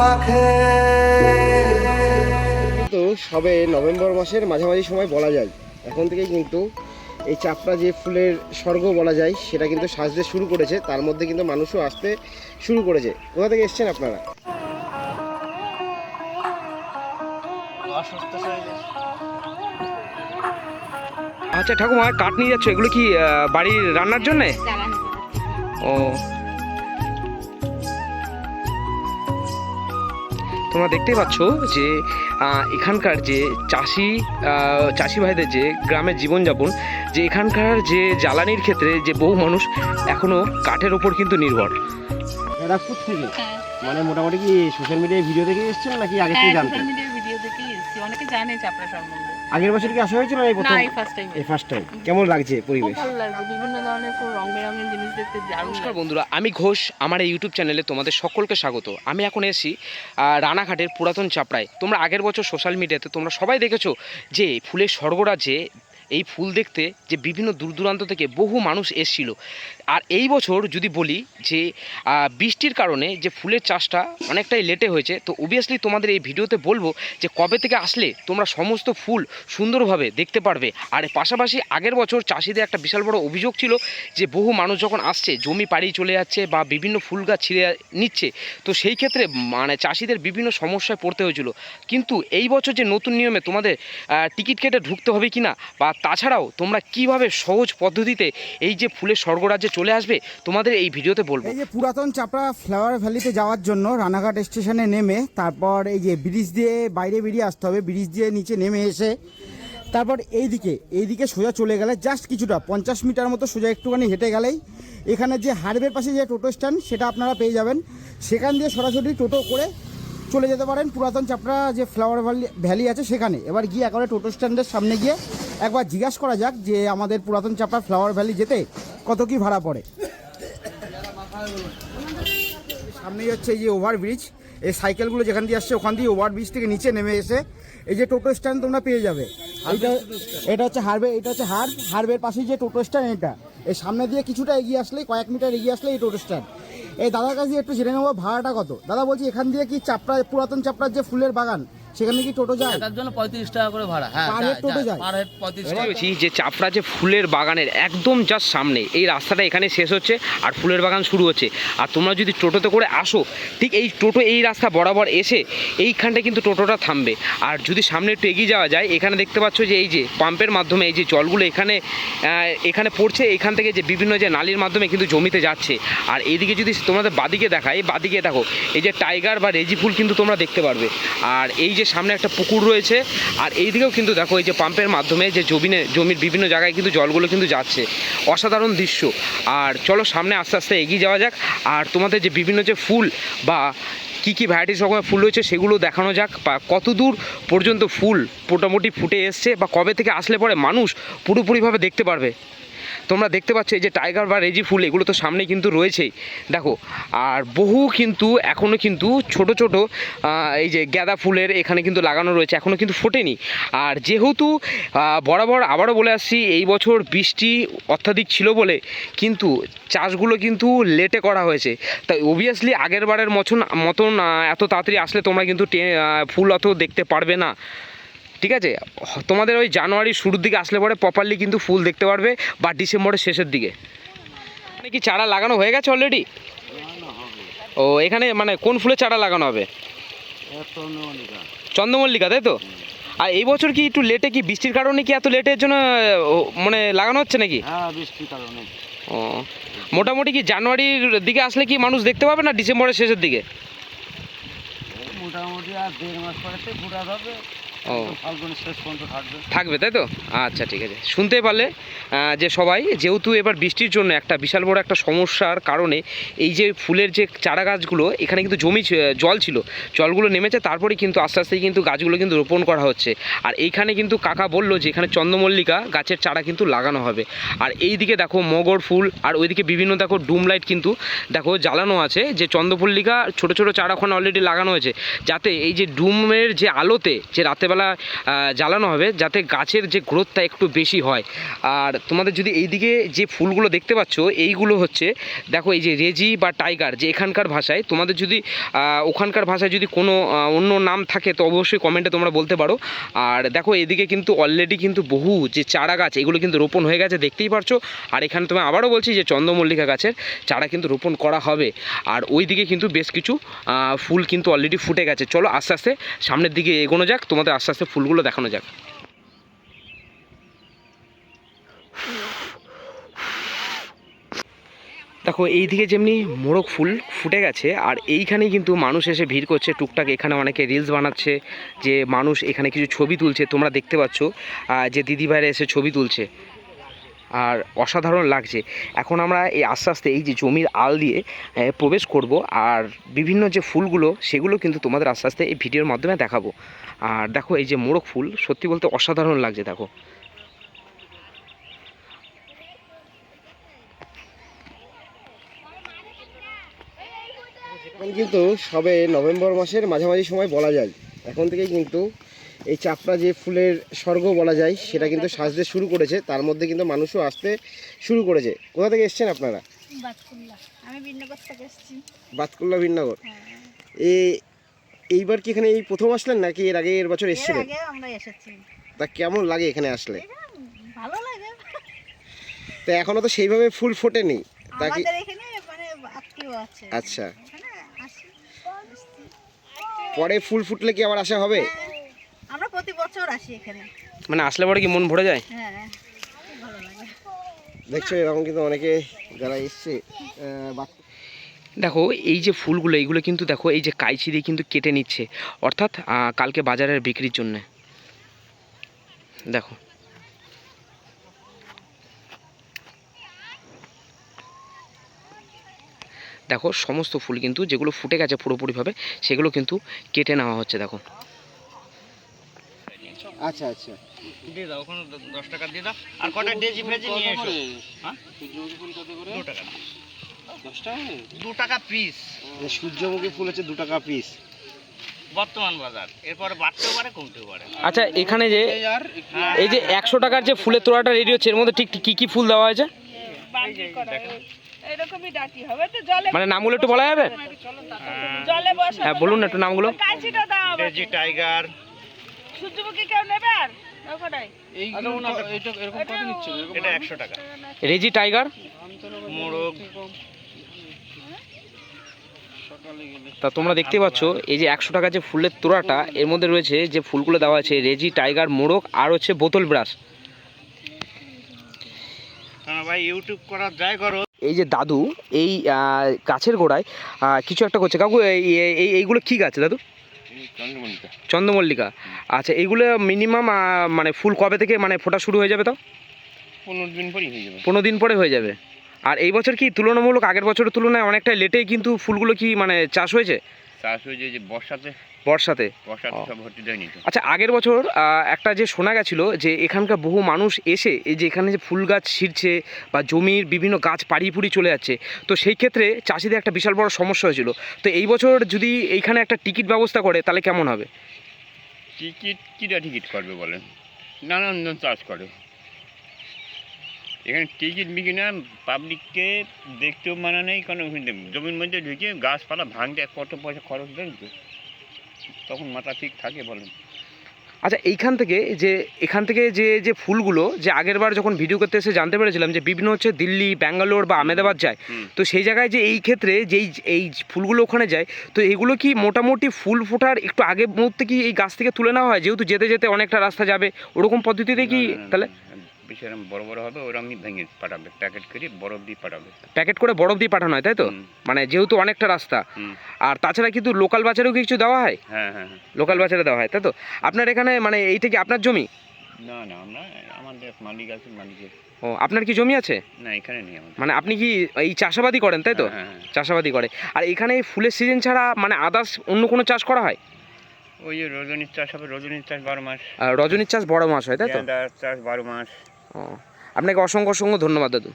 মাখে। কিন্তু সবে নভেম্বর মাসের মাঝামাঝি সময় বলা যায় এখন থেকে কিন্তু এই চাপড়া যে ফুলের স্বর্গ বলা যায় সেটা কিন্তু সাজতে শুরু করেছে তার মধ্যে কিন্তু মানুষও আসতে শুরু করেছে। কোথা থেকে এসছেন আপনারা? আচ্ছা ঠাকুমা কাঠ নিয়ে যাচ্ছ? এগুলো কি বাড়ির রান্নার জন্যে? ও তোমরা দেখতেই পাচ্ছ যে এখানকার যে চাষি চাষি ভাইদের যে গ্রামের জীবনযাপন যে এখানকার যে জ্বালানির ক্ষেত্রে যে বহু মানুষ এখনও কাঠের ওপর কিন্তু নির্ভর। থেকে হ্যাঁ। মানে মোটামুটি কি সোশ্যাল মিডিয়ায় ভিডিও দেখে এসছেন নাকি আগে থেকে হ্যাঁ জানতেন সোশ্যাল মিডিয়ার ভিডিও দেখেই এসেছি। অনেকে জানে চাপড়া সম্বন্ধে আগের বছর কি আসা হয়েছিল না এই না প্রথম? এই ফার্স্ট টাইম এই ফার্স্ট টাইম কেমন লাগছে খুব পরিবেশ ভালো লাগছে বিভিন্ন ধরনের খুব রং বেরঙের জিনিস দেখতে দারুণ নমস্কার বন্ধুরা আমি ঘোষ আমার এই ইউটিউব চ্যানেলে তোমাদের সকলকে স্বাগত। আমি এখন এসেছি রানাঘাটের পুরাতন চাপড়ায়। তোমরা আগের বছর সোশ্যাল মিডিয়াতে তোমরা সবাই দেখেছ যে ফুলের স্বর্গরাজ্যে এই ফুল দেখতে যে বিভিন্ন দূর দূরান্ত থেকে বহু মানুষ এসছিল। আর এই বছর যদি বলি যে বৃষ্টির কারণে যে ফুলের চাষটা অনেকটাই লেটে হয়েছে, তো অবভিয়াসলি তোমাদের এই ভিডিওতে বলব যে কবে থেকে আসলে তোমরা সমস্ত ফুল সুন্দরভাবে দেখতে পারবে। আর পাশাপাশি আগের বছর চাষিদের একটা বিশাল বড় অভিযোগ ছিল যে, বহু মানুষ যখন আসছে, জমি পাড়িয়ে চলে যাচ্ছে বা বিভিন্ন ফুল গাছ ছিঁড়ে নিচ্ছে, তো সেই ক্ষেত্রে মানে চাষিদের বিভিন্ন সমস্যায় পড়তে হয়েছিল। কিন্তু এই বছর যে নতুন নিয়মে তোমাদের টিকিট কেটে ঢুকতে হবে কিনা বা তাছাড়াও তোমরা কীভাবে সহজ পদ্ধতিতে এই যে ফুলের স্বর্গরাজ্যে চলে আসবে, তোমাদের এই ভিডিওতে বলব। এই যে পুরাতন চাপড়া ফ্লাওয়ার ভ্যালিতে যাওয়ার জন্য রানাঘাট স্টেশনে নেমে, তারপর এই যে ব্রিজ দিয়ে বাইরে বেরিয়ে আসতে হবে, ব্রিজ দিয়ে নিচে নেমে এসে, তারপর এই দিকে এই দিকে সোজা চলে গেলে জাস্ট কিছুটা, পঞ্চাশ মিটার মতো সোজা একটুখানি হেঁটে গেলেই, এখানে যে হারবের পাশে যে টোটো স্ট্যান্ড সেটা আপনারা পেয়ে যাবেন। সেখান দিয়ে সরাসরি টোটো করে চলে যেতে পারেন। পুরাতন চাপড়া যে ফ্লাওয়ার ভ্যালি ভ্যালি আছে সেখানে। এবার গিয়ে একেবারে টোটো স্ট্যান্ডের সামনে গিয়ে একবার জিজ্ঞাসা করা যাক যে আমাদের পুরাতন চাপড়া ফ্লাওয়ার ভ্যালি যেতে কত কি ভাড়া পড়ে। সামনেই হচ্ছে এই যে ওভারব্রিজ এই সাইকেলগুলো যেখান দিয়ে আসছে ওখান দিয়ে ওভারব্রিজ থেকে নিচে নেমে এসে এই যে টোটো স্ট্যান্ড তোমরা পেয়ে যাবে। এইটা এটা হচ্ছে হারবে এটা হচ্ছে হার হারবের পাশেই যে টোটো স্ট্যান্ড এটা। এই সামনে দিয়ে কিছুটা এগিয়ে আসলে কয়েক মিটার এগিয়ে আসলে এই টোটো স্ট্যান্ড। এই দাদার কাছে একটু জেনে নেব, ভাড়াটা কত? দাদা বলছি, এখান দিয়ে কি চাপড়া, পুরাতন চাপড়ার যে ফুলের বাগান সেখানে কি টোটো যায়? তার জন্য পঁয়ত্রিশ টাকা করে ভাড়া। হ্যাঁ Per head টোটো যায়? পার হেড পঁয়ত্রিশ টাকা। বলছি যে চাপড়া যে ফুলের বাগানের একদম জাস্ট সামনে এই রাস্তাটা এখানে শেষ হচ্ছে আর ফুলের বাগান শুরু হচ্ছে। আর তোমরা যদি টোটোতে করে আসো ঠিক এই টোটো এই রাস্তা বরাবর এসে এইখানটা কিন্তু টোটোটা থামবে। আর যদি সামনে একটু এগিয়ে যাওয়া যায় এখানে দেখতে পাচ্ছ যে এই যে পাম্পের মাধ্যমে এই যে জলগুলো এখানে এখানে পড়ছে এখান থেকে যে বিভিন্ন যে নালির মাধ্যমে কিন্তু জমিতে যাচ্ছে। আর এইদিকে যদি তোমাদের বাদিকে দেখাই বাদিকে দেখো এই যে টাইগার বা রেজি ফুল কিন্তু তোমরা দেখতে পারবে। আর এই যে সামনে একটা পুকুর রয়েছে, আর এইদিকেও কিন্তু দেখো এই যে পাম্পের মাধ্যমে যে জমিনে, জমির বিভিন্ন জায়গায় কিন্তু জলগুলো কিন্তু যাচ্ছে। অসাধারণ দৃশ্য। আর চলো সামনে আস্তে আস্তে এগিয়ে যাওয়া যাক। আর তোমাদের যে বিভিন্ন যে ফুল বা কী কী ভ্যারাইটিস রকমের ফুল রয়েছে সেগুলো দেখানো যাক। বা কত দূর পর্যন্ত ফুল মোটামুটি ফুটে এসছে বা কবে থেকে আসলে পরে মানুষ পুরোপুরিভাবে দেখতে পারবে? তোমরা দেখতে পাচ্ছ এই যে টাইগার বা রেজি ফুল, এগুলো তো সামনে কিন্তু রয়েছেই। দেখো, আর বহু কিন্তু এখনও কিন্তু ছোট ছোট এই যে গাঁদা ফুলের এখানে কিন্তু লাগানো রয়েছে এখনও কিন্তু ফোটেনি। আর যেহেতু বরাবর আবারও বলে আসছি, এই বছর বৃষ্টি অত্যাধিক ছিল বলে কিন্তু চাষগুলো কিন্তু লেটে করা হয়েছে। তাই অবভিয়াসলি আগের বারের মতন মতন এত তাড়াতাড়ি আসলে তোমরা কিন্তু ফুল অত দেখতে পারবে না। ঠিক আছে? তোমাদের ওই জানুয়ারির শুরুর দিকে আসলে পরে প্রপারলি কিন্তু ফুল দেখতে পারবে বা ডিসেম্বরের শেষের দিকে। মানে কি চারা লাগানো হয়ে গেছে অলরেডি ও এখানে মানে কোন ফুলের চারা লাগানো হবে? চন্দ্রমল্লিকা তাই তো? আর এই বছর কি একটু লেটে কি বৃষ্টির কারণে কি এত লেটের জন্য মানে লাগানো হচ্ছে নাকি? হ্যাঁ ও মোটামুটি কি জানুয়ারির দিকে আসলে কি মানুষ দেখতে পাবে না ডিসেম্বরের শেষের দিকে? মোটামুটি আর দেড় মাস পরে ঘুরা ও। থাকবে। তাই তো? আচ্ছা ঠিক আছে। শুনতে পারলে যে সবাই যেহেতু এবার বৃষ্টির জন্য একটা বিশাল বড় একটা সমস্যার কারণে এই যে ফুলের যে চারা গাছগুলো এখানে কিন্তু জমি জল ছিল। জলগুলো নেমেছে তারপরে কিন্তু আস্তে আস্তে কিন্তু গাছগুলো কিন্তু রোপণ করা হচ্ছে। আর এইখানে কিন্তু কাকা বলল যে এখানে চন্দ্রমল্লিকা গাছের চারা কিন্তু লাগানো হবে। আর এই দিকে দেখো মগর ফুল আর ওইদিকে বিভিন্ন দেখো ডুম লাইট কিন্তু দেখো জ্বালানো আছে যে চন্দ্রমল্লিকা ছোট ছোট চারা ওখানে অলরেডি লাগানো হয়েছে। যাতে এই যে ডুমের যে আলোতে যে রাতের আহ, জ্বালানো হবে যাতে গাছের যে গ্রোথটা একটু বেশি হয়। আর তোমাদের যদি এইদিকে যে ফুলগুলো দেখতে পাচ্ছ এইগুলো হচ্ছে দেখো এই যে রেজি বা টাইগার যে এখানকার ভাষায় তোমাদের যদি ওখানকার ভাষায় যদি কোনো অন্য নাম থাকে তো অবশ্যই কমেন্টে তোমরা বলতে পারো। আর দেখো এদিকে কিন্তু অলরেডি কিন্তু বহু যে চারা গাছ এগুলো কিন্তু রোপণ হয়ে গেছে দেখতেই পারছ। আর এখানে তুমি আবারও বলছি যে চন্দ্রমল্লিকা গাছের চারা কিন্তু রোপণ করা হবে। আর ওই দিকে কিন্তু বেশ কিছু ফুল কিন্তু অলরেডি ফুটে গেছে। চলো আস্তে আস্তে সামনের দিকে এগোনো যাক তোমাদের আস্তে আস্তে ফুলগুলো দেখানো যাক। দেখো, এইদিকে যেমনি মোরগ ফুল ফুটে গেছে, আর এইখানেই কিন্তু মানুষ এসে ভিড় করছে। টুকটাক এখানে অনেকে রিলস বানাচ্ছে, যে মানুষ এখানে কিছু ছবি তুলছে, তোমরা দেখতে পাচ্ছ যে দিদিভাইরা এসে ছবি তুলছে। আর অসাধারণ লাগছে। এখন আমরা এই আস্তে আস্তে এই যে জমির আল দিয়ে প্রবেশ করব আর বিভিন্ন যে ফুলগুলো, সেগুলো কিন্তু তোমাদের আস্তে আস্তে এই ভিডিওর মাধ্যমে দেখাবো। আর দেখো এই যে মোরগ ফুল, সত্যি বলতে অসাধারণ লাগছে, দেখো। কিন্তু সবে নভেম্বর মাসের মাঝামাঝি সময় বলা যায়। এখন থেকেই কিন্তু এই চাপড়া যে ফুলের স্বর্গ বলা যায় সেটা কিন্তু সাজতে শুরু করেছে। তার মধ্যে কিন্তু মানুষও আসতে শুরু করেছে। কোথা থেকে এসছেন আপনারা? বাতকুল্লা। ভিন্নগর হ্যাঁ। এ এইবার কি এখানে এই প্রথম আসলেন নাকি এর আগে এর বছর এসেছিলেন? তা কেমন লাগে এখানে আসলে? ভালো লাগে। তা এখনও তো সেইভাবে ফুল ফোটেনি। তা কি মানে আচ্ছা। পরে ফুল ফুটলে কি আবার আসা হবে? আমরা প্রতি বছর আসি এখানে। মানে আসলে পরে কি মন ভরে যায়? হ্যাঁ লাগে। দেখছ এরকম কিন্তু অনেকে যারা এসছে দেখো এই যে ফুলগুলো এইগুলো কিন্তু দেখো এই যে কাইচি দিয়ে কিন্তু কেটে নিচ্ছে। অর্থাৎ কালকে বাজারের বিক্রির জন্য। দেখো। দেখো সমস্ত ফুল কিন্তু যেগুলো ফুটে গেছে পুরোপুরিভাবে সেগুলো কিন্তু কেটে নেওয়া হচ্ছে দেখো। আচ্ছা আচ্ছা। দিয়ে দাও ওখানে দশ টাকা দিয়ে দাও। আর কটা ডেজি ফেজি নিয়ে এসো। হ্যাঁ? দু টাকা। দু টাকা পিস মানে সূর্যমুখী ফুল হচ্ছে দু টাকা পিস বর্তমান বাজার। এরপরে বাড়তেও পারে কমতেও পারে। আচ্ছা এখানে যে হ্যাঁ, এই যে একশো টাকার যে ফুলের তোড়াটা রেডি হচ্ছে এর মধ্যে ঠিক কি কি ফুল দেওয়া হয়েছে? মানে নামগুলো একটু বলা যাবে? হ্যাঁ বলুন না একটু নামগুলো। টাইগার। সূর্যমুখী কেউ নেবে আর? রেজি টাইগার? মোরগ। তা তোমরা দেখতে পাচ্ছ এই যে একশো টাকা যে ফুলের তোড়াটা এর মধ্যে রয়েছে যে ফুলগুলো দেওয়া আছে রেজি টাইগার মোরগ আর হচ্ছে বোতল ব্রাশ। হ্যাঁ ভাই ইউটিউব করার যাই করো। এই যে দাদু এই গাছের গোড়ায় কিছু একটা করছে। কাকু এই এই- এই এইগুলো কি গাছ দাদু? চন্দ্রমল্লিকা। আচ্ছা এইগুলো মিনিমাম মানে ফুল কবে থেকে মানে ফোটা শুরু হয়ে যাবে তো? পনেরো দিন পরে হয়ে যাবে। পনেরো দিন পরে হয়ে যাবে। আর এই বছর কি তুলনামূলক আগের বছরের তুলনায় অনেকটা লেটেই কিন্তু ফুলগুলো কি মানে চাষ হয়েছে? চাষ হয়েছে যে বর্ষাতে বর্ষাতে? আচ্ছা আগের বছর একটা যে শোনা গেছিল যে এখানকার বহু মানুষ এসে এই যে এখানে যে ফুল গাছ ছিঁড়ছে বা জমির বিভিন্ন গাছ পাড়িয়ে পুড়িয়ে চলে যাচ্ছে তো সেই ক্ষেত্রে চাষিদের একটা বিশাল বড় সমস্যা হয়েছিল। তো এই বছর যদি এইখানে একটা টিকিট ব্যবস্থা করে তাহলে কেমন হবে? টিকিট কিরা টিকিট করবে বলেন? নানান চাষ করে। এখানে টিকিট বিকি না পাবলিককে দেখতেও মানা নেই কারণ জমির মধ্যে ঢুকে গাছপালা ভাঙতে কত পয়সা খরচ দেন তো? তখন মাথা ঠিক থাকে বলেন। আচ্ছা এইখান থেকে যে এখান থেকে যে যে ফুলগুলো যে আগের বার যখন ভিডিও করতে এসে জানতে পেরেছিলাম যে বিভিন্ন হচ্ছে দিল্লি ব্যাঙ্গালোর বা আমেদাবাদ যায় তো সেই জায়গায় যে এই ক্ষেত্রে যেই এই ফুলগুলো ওখানে যায় তো এগুলো কি মোটামুটি ফুল ফোটার একটু আগে মুহূর্তে কি এই গাছ থেকে তুলে নেওয়া হয়? যেহেতু যেতে যেতে অনেকটা রাস্তা যাবে ওরকম পদ্ধতিতে কি তাহলে? বেশি বড় বড় হবে ওরমই ভেঙে পাঠাবে প্যাকেট করে বরফ দিয়ে পাঠাবে। প্যাকেট করে বরফ দিয়ে পাঠানো হয় তাই তো? মানে যেহেতু অনেকটা রাস্তা। আর তাছাড়া কিন্তু লোকাল বাজারেও কিছু দেওয়া হয়? হ্যাঁ হ্যাঁ হ্যাঁ। লোকাল বাজারে দেওয়া হয় তাই তো? আপনার এখানে মানে এইটা কি আপনার জমি? না না আমরা আমাদের মালিক আছে মালিকের। ও আপনার কি জমি আছে? না এখানে নেই আমাদের। মানে আপনি কি এই চাষাবাদি করেন তাই তো? হ্যাঁ, হ্যাঁ, হ্যাঁ। চাষাবাদি করে। আর এখানে ফুলের সিজন ছাড়া মানে আদার্স অন্য কোনো চাষ করা হয়? ওই রজনীর চাষ হবে রজনীর চাষ বারো মাস। আর রজনীর চাষ বড় মাস হয় তাই তো? চাষ বারো মাস। ও আপনাকে অসংখ্য অসংখ্য ধন্যবাদ দাদু।